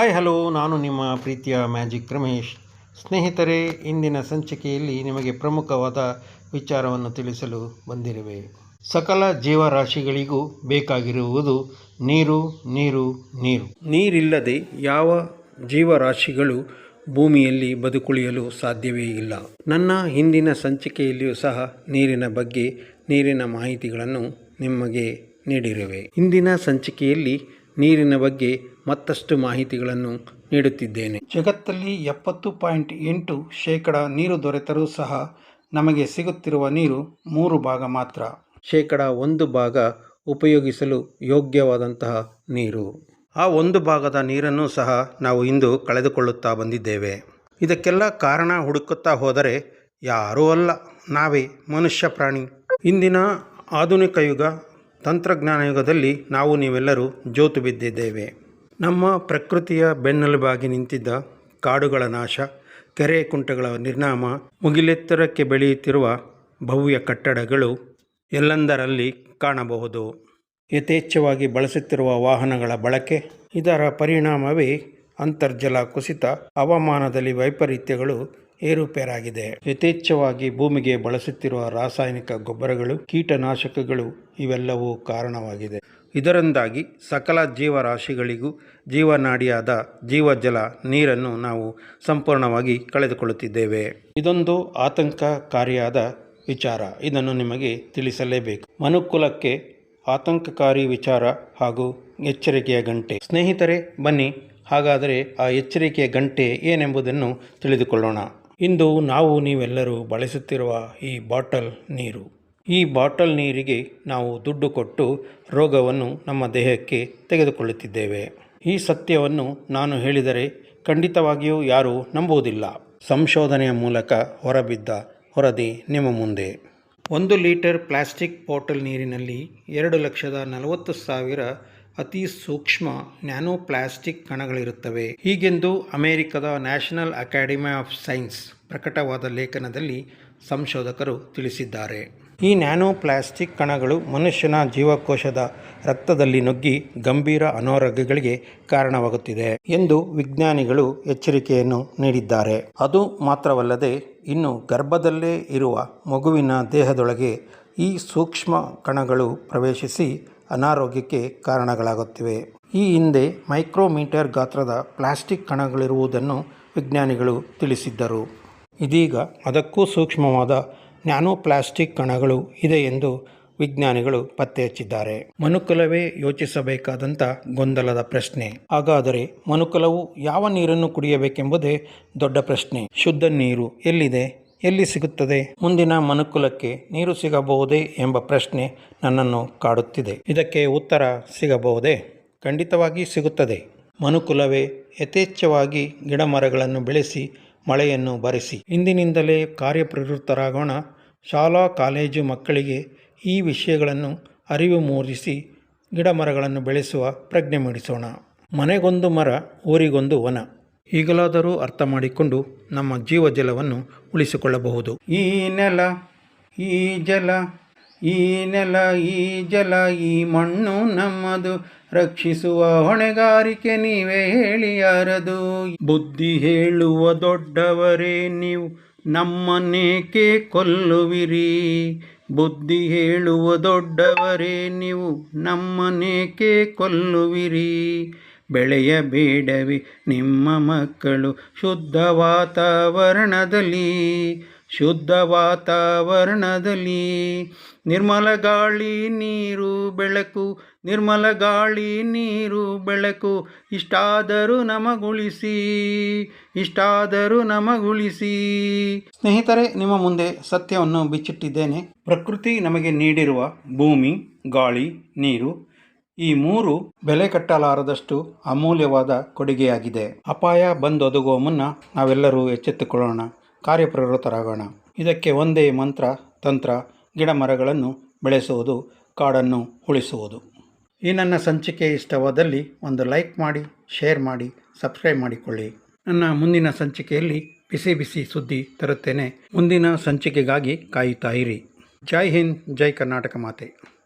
Hi hello ನಾನು ನಿಮ್ಮ ಪ್ರೀತಿಯ ಮ್ಯಾಜಿಕ್ ರಮೇಶ್. ಸ್ನೇಹಿತರೆ, ಇಂದಿನ ಸಂಚಿಕೆಯಲ್ಲಿ ನಿಮಗೆ ಪ್ರಮುಖವಾದ ವಿಚಾರವನ್ನು ತಿಳಿಸಲು ಬಂದಿರುವೆ ಸಕಲ ಜೀವರಾಶಿಗಳಿಗೂ ಬೇಕಾಗಿರುವುದು ನೀರು ನೀರು ನೀರು. ನೀರಿಲ್ಲದೆ ಯಾವ ಜೀವರಾಶಿಗಳು ಭೂಮಿಯಲ್ಲಿ ಬದುಕುಳಿಯಲು ಸಾಧ್ಯವೇ ಇಲ್ಲ. ನನ್ನ ಹಿಂದಿನ ಸಂಚಿಕೆಯಲ್ಲಿಯೂ ಸಹ ನೀರಿನ ಬಗ್ಗೆ, ನೀರಿನ ಮಾಹಿತಿಗಳನ್ನು ನಿಮಗೆ ನೀಡಿರುವೆ. ಇಂದಿನ ಸಂಚಿಕೆಯಲ್ಲಿ ನೀರಿನ ಬಗ್ಗೆ ಮತ್ತಷ್ಟು ಮಾಹಿತಿಗಳನ್ನು ನೀಡುತ್ತಿದ್ದೇನೆ. ಜಗತ್ತಲ್ಲಿ ಎಪ್ಪತ್ತು ಪಾಯಿಂಟ್ ಎಂಟು ಶೇಕಡ ನೀರು ದೊರೆತರೂ ಸಹ ನಮಗೆ ಸಿಗುತ್ತಿರುವ ನೀರು ಮೂರು ಭಾಗ ಮಾತ್ರ. ಶೇಕಡ ಒಂದು ಭಾಗ ಉಪಯೋಗಿಸಲು ಯೋಗ್ಯವಾದಂತಹ ನೀರು. ಆ ಒಂದು ಭಾಗದ ನೀರನ್ನು ಸಹ ನಾವು ಇಂದು ಕಳೆದುಕೊಳ್ಳುತ್ತಾ ಬಂದಿದ್ದೇವೆ. ಇದಕ್ಕೆಲ್ಲ ಕಾರಣ ಹುಡುಕುತ್ತಾ ಹೋದರೆ ಯಾರೂ ಅಲ್ಲ. ನಾವೇ ಮನುಷ್ಯ ಪ್ರಾಣಿ. ಇಂದಿನ ಆಧುನಿಕ ಯುಗ ತಂತ್ರಜ್ಞಾನ ಯುಗದಲ್ಲಿ ನಾವು ನೀವೆಲ್ಲರೂ ಜೋತು ಬಿದ್ದಿದ್ದೇವೆ ನಮ್ಮ ಪ್ರಕೃತಿಯ ಬೆನ್ನೆಲುಬಾಗಿ ನಿಂತಿದ್ದ ಕಾಡುಗಳ ನಾಶ, ಕೆರೆ ಕುಂಟಗಳ ನಿರ್ನಾಮ, ಮುಗಿಲೆತ್ತರಕ್ಕೆ ಬೆಳೆಯುತ್ತಿರುವ ಭವ್ಯ ಕಟ್ಟಡಗಳು ಎಲ್ಲೆಂದರಲ್ಲಿ ಕಾಣಬಹುದು. ಯಥೇಚ್ಛವಾಗಿ ಬಳಸುತ್ತಿರುವ ವಾಹನಗಳ ಬಳಕೆ, ಇದರ ಪರಿಣಾಮವೇ ಅಂತರ್ಜಲ ಕುಸಿತ, ಹವಾಮಾನದಲ್ಲಿ ವೈಪರೀತ್ಯಗಳು ಏರುಪೇರಾಗಿದೆ. ಯಥೇಚ್ಛವಾಗಿ ಭೂಮಿಗೆ ಬಳಸುತ್ತಿರುವ ರಾಸಾಯನಿಕ ಗೊಬ್ಬರಗಳು, ಕೀಟನಾಶಕಗಳು ಇವೆಲ್ಲವೂ ಕಾರಣವಾಗಿದೆ. ಇದರಿಂದಾಗಿ ಸಕಲ ಜೀವರಾಶಿಗಳಿಗೂ ಜೀವನಾಡಿಯಾದ ಜೀವಜಲ ನೀರನ್ನು ನಾವು ಸಂಪೂರ್ಣವಾಗಿ ಕಳೆದುಕೊಳ್ಳುತ್ತಿದ್ದೇವೆ. ಇದೊಂದು ಆತಂಕಕಾರಿಯಾದ ವಿಚಾರ. ಇದನ್ನು ನಿಮಗೆ ತಿಳಿಸಲೇಬೇಕು. ಮನುಕುಲಕ್ಕೆ ಆತಂಕಕಾರಿ ವಿಚಾರ ಹಾಗೂ ಎಚ್ಚರಿಕೆಯ ಗಂಟೆ. ಸ್ನೇಹಿತರೆ, ಬನ್ನಿ. ಹಾಗಾದರೆ ಆ ಎಚ್ಚರಿಕೆಯ ಗಂಟೆ ಏನೆಂಬುದನ್ನು ತಿಳಿದುಕೊಳ್ಳೋಣ. ಇಂದು ನಾವು ನೀವೆಲ್ಲರೂ ಬಳಸುತ್ತಿರುವ ಈ ಬಾಟಲ್ ನೀರು. ಈ ಬಾಟಲ್ ನೀರಿಗೆ ನಾವು ದುಡ್ಡು ಕೊಟ್ಟು ರೋಗವನ್ನು ನಮ್ಮ ದೇಹಕ್ಕೆ ತೆಗೆದುಕೊಳ್ಳುತ್ತಿದ್ದೇವೆ. ಈ ಸತ್ಯವನ್ನು ನಾನು ಹೇಳಿದರೆ ಖಂಡಿತವಾಗಿಯೂ ಯಾರೂ ನಂಬುವುದಿಲ್ಲ. ಸಂಶೋಧನೆಯ ಮೂಲಕ ಹೊರಬಿದ್ದ ವರದಿ ನಿಮ್ಮ ಮುಂದೆ. ಒಂದು ಲೀಟರ್ ಪ್ಲಾಸ್ಟಿಕ್ ಬಾಟಲ್ ನೀರಿನಲ್ಲಿ ಎರಡು ಲಕ್ಷದ ನಲವತ್ತು ಸಾವಿರ ಅತಿ ಸೂಕ್ಷ್ಮ ನ್ಯಾನೋ ಪ್ಲಾಸ್ಟಿಕ್ ಕಣಗಳಿರುತ್ತವೆ. ಹೀಗೆಂದು ಅಮೆರಿಕದ ನ್ಯಾಷನಲ್ ಅಕಾಡೆಮಿ ಆಫ್ ಸೈನ್ಸ್ ಪ್ರಕಟವಾದ ಲೇಖನದಲ್ಲಿ ಸಂಶೋಧಕರು ತಿಳಿಸಿದ್ದಾರೆ. ಈ ನ್ಯಾನೋ ಪ್ಲಾಸ್ಟಿಕ್ ಕಣಗಳು ಮನುಷ್ಯನ ಜೀವಕೋಶದ ರಕ್ತದಲ್ಲಿ ನುಗ್ಗಿ ಗಂಭೀರ ಅನಾರೋಗ್ಯಗಳಿಗೆ ಕಾರಣವಾಗುತ್ತಿದೆ ಎಂದು ವಿಜ್ಞಾನಿಗಳು ಎಚ್ಚರಿಕೆಯನ್ನು ನೀಡಿದ್ದಾರೆ. ಅದು ಮಾತ್ರವಲ್ಲದೆ ಇನ್ನು ಗರ್ಭದಲ್ಲೇ ಇರುವ ಮಗುವಿನ ದೇಹದೊಳಗೆ ಈ ಸೂಕ್ಷ್ಮ ಕಣಗಳು ಪ್ರವೇಶಿಸಿ ಅನಾರೋಗ್ಯಕ್ಕೆ ಕಾರಣಗಳಾಗುತ್ತಿವೆ. ಈ ಹಿಂದೆ ಮೈಕ್ರೋಮೀಟರ್ ಗಾತ್ರದ ಪ್ಲಾಸ್ಟಿಕ್ ಕಣಗಳಿರುವುದನ್ನು ವಿಜ್ಞಾನಿಗಳು ತಿಳಿಸಿದ್ದರು. ಇದೀಗ ಅದಕ್ಕೂ ಸೂಕ್ಷ್ಮವಾದ ನ್ಯಾನೋ ಪ್ಲಾಸ್ಟಿಕ್ ಕಣಗಳು ಇದೆ ಎಂದು ವಿಜ್ಞಾನಿಗಳು ಪತ್ತೆ ಹಚ್ಚಿದ್ದಾರೆ. ಮನುಕುಲವೇ ಯೋಚಿಸಬೇಕಾದಂಥ ಗೊಂದಲದ ಪ್ರಶ್ನೆ. ಹಾಗಾದರೆ ಮನುಕುಲವು ಯಾವ ನೀರನ್ನು ಕುಡಿಯಬೇಕೆಂಬುದೇ ದೊಡ್ಡ ಪ್ರಶ್ನೆ. ಶುದ್ಧ ನೀರು ಎಲ್ಲಿದೆ? ಎಲ್ಲಿ ಸಿಗುತ್ತದೆ? ಮುಂದಿನ ಮನುಕುಲಕ್ಕೆ ನೀರು ಸಿಗಬಹುದೇ ಎಂಬ ಪ್ರಶ್ನೆ ನನ್ನನ್ನು ಕಾಡುತ್ತಿದೆ. ಇದಕ್ಕೆ ಉತ್ತರ ಸಿಗಬಹುದೇ? ಖಂಡಿತವಾಗಿ ಸಿಗುತ್ತದೆ. ಮನುಕುಲವೇ ಯಥೇಚ್ಛವಾಗಿ ಗಿಡಮರಗಳನ್ನು ಬೆಳೆಸಿ ಮಳೆಯನ್ನು ಬರೆಸಿ. ಇಂದಿನಿಂದಲೇ ಕಾರ್ಯಪ್ರವೃತ್ತರಾಗೋಣ. ಶಾಲಾ ಕಾಲೇಜು ಮಕ್ಕಳಿಗೆ ಈ ವಿಷಯಗಳನ್ನು ಅರಿವು ಮೂಡಿಸಿ ಗಿಡಮರಗಳನ್ನು ಬೆಳೆಸುವ ಪ್ರಜ್ಞೆ ಮೂಡಿಸೋಣ. ಮನೆಗೊಂದು ಮರ ಊರಿಗೊಂದು ವನ. ಈಗಲಾದರೂ ಅರ್ಥ ಮಾಡಿಕೊಂಡು ನಮ್ಮ ಜೀವಜಲವನ್ನು ಉಳಿಸಿಕೊಳ್ಳಬಹುದು. ಈ ನೆಲ, ಈ ಜಲ, ಈ ನೆಲ, ಈ ಜಲ, ಈ ಮಣ್ಣು ನಮ್ಮದು. ರಕ್ಷಿಸುವ ಹೊಣೆಗಾರಿಕೆ ನೀವೇ ಹೇಳಿಯಾರದು. ಬುದ್ಧಿ ಹೇಳುವ ದೊಡ್ಡವರೇ ನೀವು, ನಮ್ಮನ್ನೇಕೆ ಕೊಲ್ಲುವಿರಿ? ಬುದ್ಧಿ ಹೇಳುವ ದೊಡ್ಡವರೇ ನೀವು ನಮ್ಮನೇಕೆ ಕೊಲ್ಲುವಿರಿ? ಬೆಳೆಯಬೇಡವೆ ನಿಮ್ಮ ಮಕ್ಕಳು ಶುದ್ಧ ವಾತಾವರಣದಲ್ಲಿ ಶುದ್ಧ ವಾತಾವರಣದಲ್ಲಿ. ನಿರ್ಮಲ ಗಾಳಿ ನೀರು ಬೆಳಕು, ನಿರ್ಮಲ ಗಾಳಿ ನೀರು ಬೆಳಕು, ಇಷ್ಟಾದರೂ ನಮಗುಳಿಸಿ ಇಷ್ಟಾದರೂ ನಮಗುಳಿಸಿ. ಸ್ನೇಹಿತರೆ, ನಿಮ್ಮ ಮುಂದೆ ಸತ್ಯವನ್ನು ಬಿಚ್ಚಿಟ್ಟಿದ್ದೇನೆ. ಪ್ರಕೃತಿ ನಮಗೆ ನೀಡಿರುವ ಭೂಮಿ, ಗಾಳಿ, ನೀರು ಈ ಮೂರು ಬೆಲೆ ಕಟ್ಟಲಾರದಷ್ಟು ಅಮೂಲ್ಯವಾದ ಕೊಡುಗೆಯಾಗಿದೆ. ಅಪಾಯ ಬಂದೊದಗುವ ಮುನ್ನ ನಾವೆಲ್ಲರೂ ಎಚ್ಚೆತ್ತುಕೊಳ್ಳೋಣ, ಕಾರ್ಯಪ್ರವೃತ್ತರಾಗೋಣ. ಇದಕ್ಕೆ ಒಂದೇ ಮಂತ್ರ, ತಂತ್ರ ಗಿಡ ಮರಗಳನ್ನು ಬೆಳೆಸುವುದು, ಕಾಡನ್ನು ಉಳಿಸುವುದು. ಈ ನನ್ನ ಸಂಚಿಕೆ ಇಷ್ಟವಾದಲ್ಲಿ ಒಂದು ಲೈಕ್ ಮಾಡಿ, ಶೇರ್ ಮಾಡಿ, ಸಬ್ಸ್ಕ್ರೈಬ್ ಮಾಡಿಕೊಳ್ಳಿ. ನನ್ನ ಮುಂದಿನ ಸಂಚಿಕೆಯಲ್ಲಿ ಬಿಸಿ ಬಿಸಿ ಸುದ್ದಿ ತರುತ್ತೇನೆ. ಮುಂದಿನ ಸಂಚಿಕೆಗಾಗಿ ಕಾಯುತ್ತಾ ಇರಿ. ಜೈ ಹಿಂದ್, ಜೈ ಕರ್ನಾಟಕ ಮಾತೆ.